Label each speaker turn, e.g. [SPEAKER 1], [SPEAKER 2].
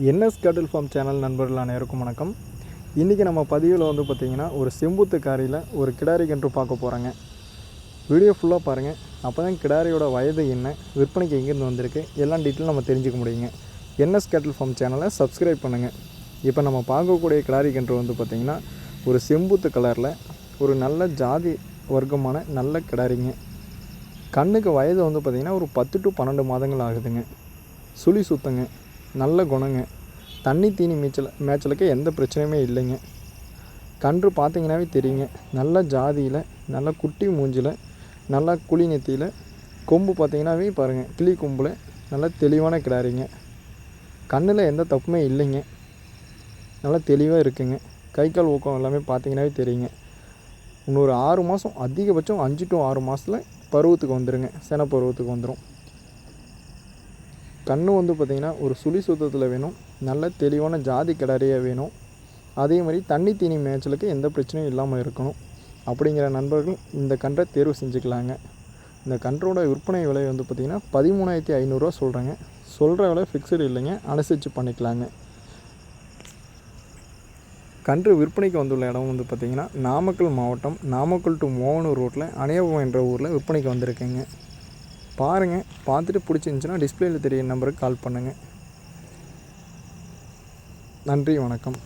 [SPEAKER 1] NS கேட்டில் form channel நண்பர்கள் அனைவருக்கும் வணக்கம். இன்றைக்கி நம்ம பதிவில் வந்து பார்த்திங்கன்னா ஒரு செம்புத்து காரியில் ஒரு கிடாரி கன்று பார்க்க போகிறோங்க வீடியோ ஃபுல்லாக பாருங்கள் அப்போ தான் கிடாரியோட வயது என்ன விற்பனைக்கு எங்கேருந்து வந்திருக்கு எல்லாம் டீட்டெயில் நம்ம தெரிஞ்சுக்க முடியுங்க. என்எஸ் கேட்டில் ஃபார்ம் சேனலை சப்ஸ்கிரைப் பண்ணுங்கள் இப்போ நம்ம பார்க்கக்கூடிய கிடாரி கன்று வந்து பார்த்திங்கன்னா ஒரு செம்புத்து கலரில் ஒரு நல்ல ஜாதி வர்க்கமான நல்ல கிடாரிங்க. கண்ணுக்கு வயது வந்து பார்த்திங்கன்னா ஒரு பத்து டு பன்னெண்டு மாதங்கள் ஆகுதுங்க. சுழி சுத்தங்க. நல்ல குணங்க. தண்ணி தீனி மேய்ச்சல் மேய்ச்சலுக்கு எந்த பிரச்சனையுமே இல்லைங்க. கன்று பார்த்தீங்கன்னாவே தெரியுங்க. நல்ல ஜாதியில் நல்ல குட்டி மூஞ்சில் நல்லா குழி நெத்தியில் கொம்பு பார்த்தீங்கன்னாவே பாருங்கள் கிளி கொம்பில் நல்லா தெளிவான கிடாரிங்க. கண்ணில் எந்த தப்புமே இல்லைங்க. நல்லா தெளிவாக இருக்குங்க. கை கால் ஊக்கம் எல்லாமே பார்த்தீங்கன்னாவே தெரியுங்க. இன்னொரு ஆறு மாதம் அதிகபட்சம் அஞ்சு டு ஆறு மாதத்தில் பருவத்துக்கு வந்துடுங்க சென பருவத்துக்கு வந்துடும் கண்ணு வந்து பார்த்திங்கன்னா ஒரு சுழி சுத்தத்தில் வேணும். நல்ல தெளிவான ஜாதி கிடாரியாக வேணும். அதே மாதிரி தண்ணி தீனி மேய்ச்சலுக்கு எந்த பிரச்சனையும் இல்லாமல் இருக்கணும். அப்படிங்கிற நண்பர்கள் இந்த கன்றை தேர்வு செஞ்சுக்கலாங்க. இந்த கன்றோட விற்பனை விலை வந்து பார்த்திங்கன்னா பதிமூணாயிரத்தி ஐநூறுரூவா சொல்கிறாங்க சொல்கிற விலை ஃபிக்ஸடு இல்லைங்க. அனுசரித்து பண்ணிக்கலாங்க. கன்று விற்பனைக்கு வந்துள்ள இடம் வந்து பார்த்திங்கன்னா நாமக்கல் மாவட்டம். நாமக்கல் டு மோகனூர் ரோட்டில் அணையபம் என்ற ஊரில் விற்பனைக்கு வந்திருக்கேங்க. பாருங்கள் பார்த்துட்டு பிடிச்சிருந்துச்சின்னா டிஸ்பிளேயில் தெரிய நம்பருக்கு கால் பண்ணுங்கள் நன்றி வணக்கம்.